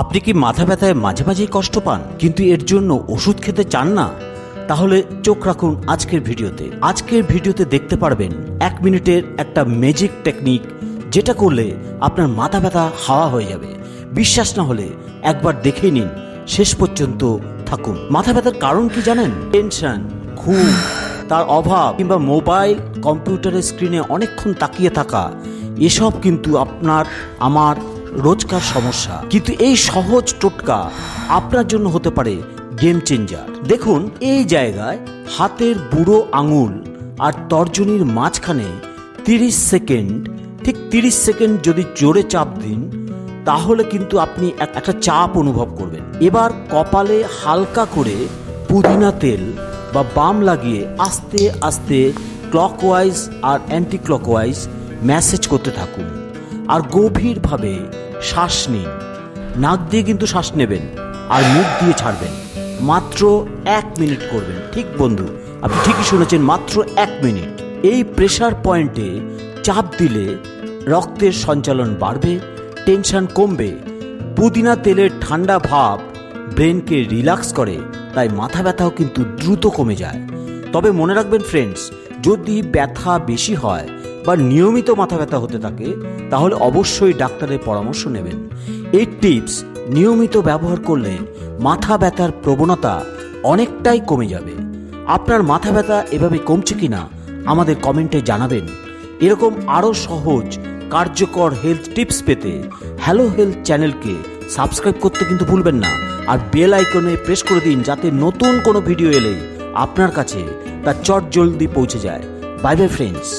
আপনি কি মাথা ব্যথায় মাঝে মাঝেই কষ্ট পান? কিন্তু এর জন্য ওষুধ খেতে চান না? তাহলে চোখ রাখুন আজকের ভিডিওতে। আজকের ভিডিওতে দেখতে পারবেন এক মিনিটের একটা ম্যাজিক টেকনিক যেটা করলে আপনার মাথা ব্যথা হাওয়া হয়ে যাবে। বিশ্বাস না হলে একবার দেখে নিন। শেষ পর্যন্ত থাকুন। মাথা ব্যথার কারণ কি জানেন? টেনশন ঘুম, তার অভাব, কিংবা মোবাইল কম্পিউটারের স্ক্রিনে অনেকক্ষণ তাকিয়ে থাকা, এসব কিন্তু আপনার, আমার রোজকার সমস্যা। কিন্তু এই সহজ টোটকা আপনার জন্য হতে পারে গেম চেঞ্জার দেখুন, এই জায়গায় হাতের বুড়ো আঙুল আর তর্জনীর মাঝখানে তিরিশ সেকেন্ড, ঠিক তিরিশ সেকেন্ড যদি জোরে চাপ দিন, তাহলে কিন্তু আপনি একটা চাপ অনুভব করবেন। এবার কপালে হালকা করে পুদিনা তেল বা বাম লাগিয়ে আস্তে আস্তে ক্লকওয়াইজ আর অ্যান্টি ক্লকওয়াইজ ম্যাসেজ করতে থাকুন। আর গভীরভাবে শ্বাস নিন। নাক দিয়ে কিন্তু শ্বাস নেবেন আর মুখ দিয়ে ছাড়বেন। মাত্র এক মিনিট করবেন। ঠিক বন্ধু, আপনি ঠিকই শুনেছেন, মাত্র এক মিনিট। এই প্রেশার পয়েন্টে চাপ দিলে রক্তের সঞ্চালন বাড়বে টেনশন কমবে। পুদিনা তেলের ঠান্ডা ভাব ব্রেনকে রিল্যাক্স করে, তাই মাথা ব্যথাও কিন্তু দ্রুত কমে যায়। তবে মনে রাখবেন ফ্রেন্ডস যদি ব্যথা বেশি হয় বা নিয়মিত মাথা ব্যথা হতে থাকে, তাহলে অবশ্যই ডাক্তারের পরামর্শ নেবেন। এই টিপস নিয়মিত ব্যবহার করলে মাথা ব্যথার প্রবণতা অনেকটাই কমে যাবে। আপনার মাথা ব্যথা এভাবে কমছে কিনা আমাদের কমেন্টে জানাবেন। এরকম আরও সহজ, কার্যকর হেলথ টিপস পেতে হ্যালো হেলথ চ্যানেলকে সাবস্ক্রাইব করতে কিন্তু ভুলবেন না। আর বেল আইকনে প্রেস করে দিন যাতে নতুন কোনো ভিডিও এলে আপনার কাছে তা চট জলদি পৌঁছে যায়। Bye bye friends